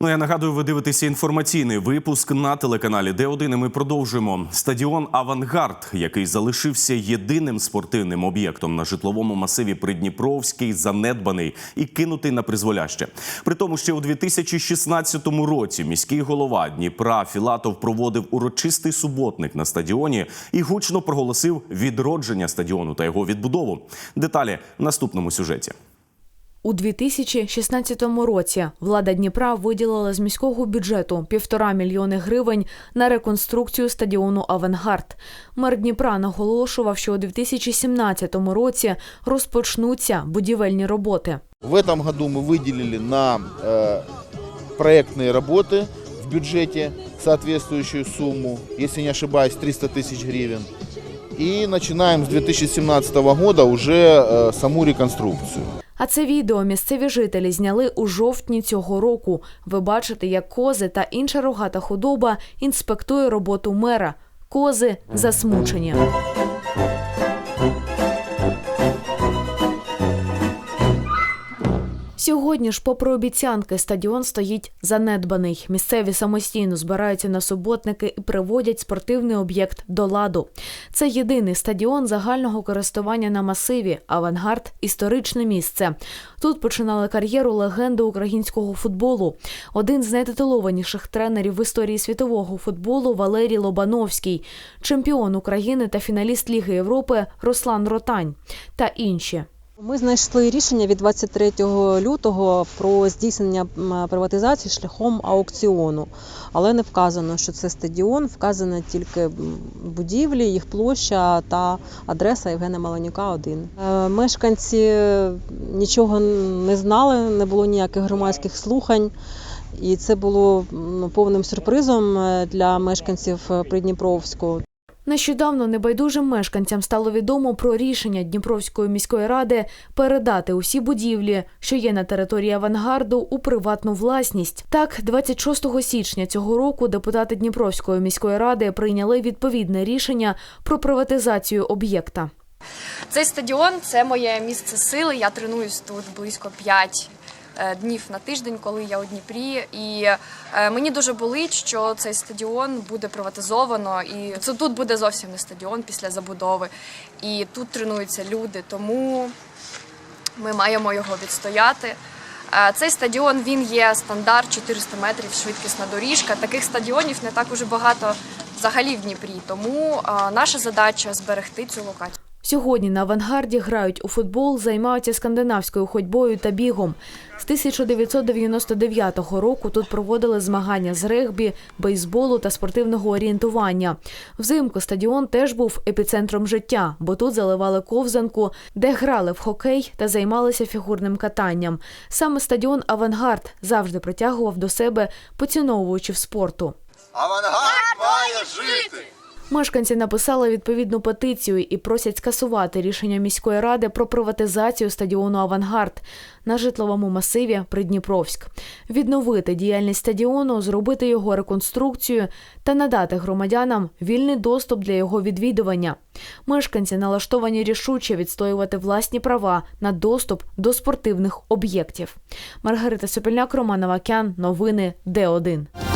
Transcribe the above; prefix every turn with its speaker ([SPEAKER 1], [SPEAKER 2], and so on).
[SPEAKER 1] Ну я нагадую, ви дивитеся інформаційний випуск на телеканалі Д1. І Ми продовжуємо стадіон Авангард, який залишився єдиним спортивним об'єктом на житловому масиві Придніпровський, занедбаний і кинутий на призволяще. При тому, ще у 2016 році міський голова Дніпра Філатов проводив урочистий суботник на стадіоні і гучно проголосив відродження стадіону та його відбудову. Деталі в наступному сюжеті.
[SPEAKER 2] У 2016 році влада Дніпра виділила з міського бюджету півтора мільйони гривень на реконструкцію стадіону Авангард. Мер Дніпра наголошував, що у 2017 році розпочнуться будівельні роботи.
[SPEAKER 3] В этом году мы выделили на э, проектные работы в бюджете соответствующую сумму, если не ошибаюсь, 300 тысяч гривен. И начинаем с 2017 года уже э, саму реконструкцию.
[SPEAKER 2] А це відео місцеві жителі зняли у жовтні цього року. Ви бачите, як кози та інша рогата худоба інспектує роботу мера. Кози засмучені. Сьогодні ж, попри обіцянки, стадіон стоїть занедбаний. Місцеві самостійно збираються на суботники і приводять спортивний об'єкт до ладу. Це єдиний стадіон загального користування на масиві. Авангард історичне місце. Тут починали кар'єру легенди українського футболу. Один з найтитулованіших тренерів в історії світового футболу Валерій Лобановський, чемпіон України та фіналіст Ліги Європи Руслан Ротань та інші.
[SPEAKER 4] Ми знайшли рішення від 23 лютого про здійснення приватизації шляхом аукціону, але не вказано, що це стадіон, вказано тільки будівлі, їх площа та адреса Євгена Маланюка 1. Е, Мешканці нічого не знали, не було ніяких громадських слухань. І це було ну, повним сюрпризом е, для мешканців е, Придніпровського.
[SPEAKER 2] Нещодавно небайдужим мешканцям стало відомо про рішення Дніпровської міської ради передати усі будівлі, що є на території авангарду, у приватну власність. Так, 26 січня цього року депутати Дніпровської міської ради прийняли відповідне рішення про приватизацію об'єкта.
[SPEAKER 5] Цей стадіон це моє місце сили. Я тренуюсь тут близько 5 днів на тиждень, коли я у Дніпрі. І е, мені дуже болить, що цей стадіон буде приватизовано, і це тут буде зовсім не стадіон після забудови. І тут тренуються люди, тому ми маємо його відстояти. Е, Цей стадіон він є стандарт 400 метрів швидкісна доріжка. Таких стадіонів не так уже багато взагалі в Дніпрі. Тому е, наша задача зберегти цю локацію.
[SPEAKER 2] Сьогодні на авангарді грають у футбол, займаються скандинавською ходьбою та бігом. З 1999 року тут проводили змагання з регбі, бейсболу та спортивного орієнтування. Взимку стадіон теж був епіцентром життя, бо тут заливали ковзанку, де грали в хокей та займалися фігурним катанням. Саме стадіон Авангард завжди притягував до себе поціновувачів спорту.
[SPEAKER 6] Авангард має жити!
[SPEAKER 2] Мешканці написали відповідну петицію і просять скасувати рішення міської ради про приватизацію стадіону Авангард на житловому масиві Придніпровськ, відновити діяльність стадіону, зробити його реконструкцію та надати громадянам вільний доступ для його відвідування. Мешканці налаштовані рішуче відстоювати власні права на доступ до спортивних об'єктів. Маргарита Сопільняк, Роман Авакян, новини Д1.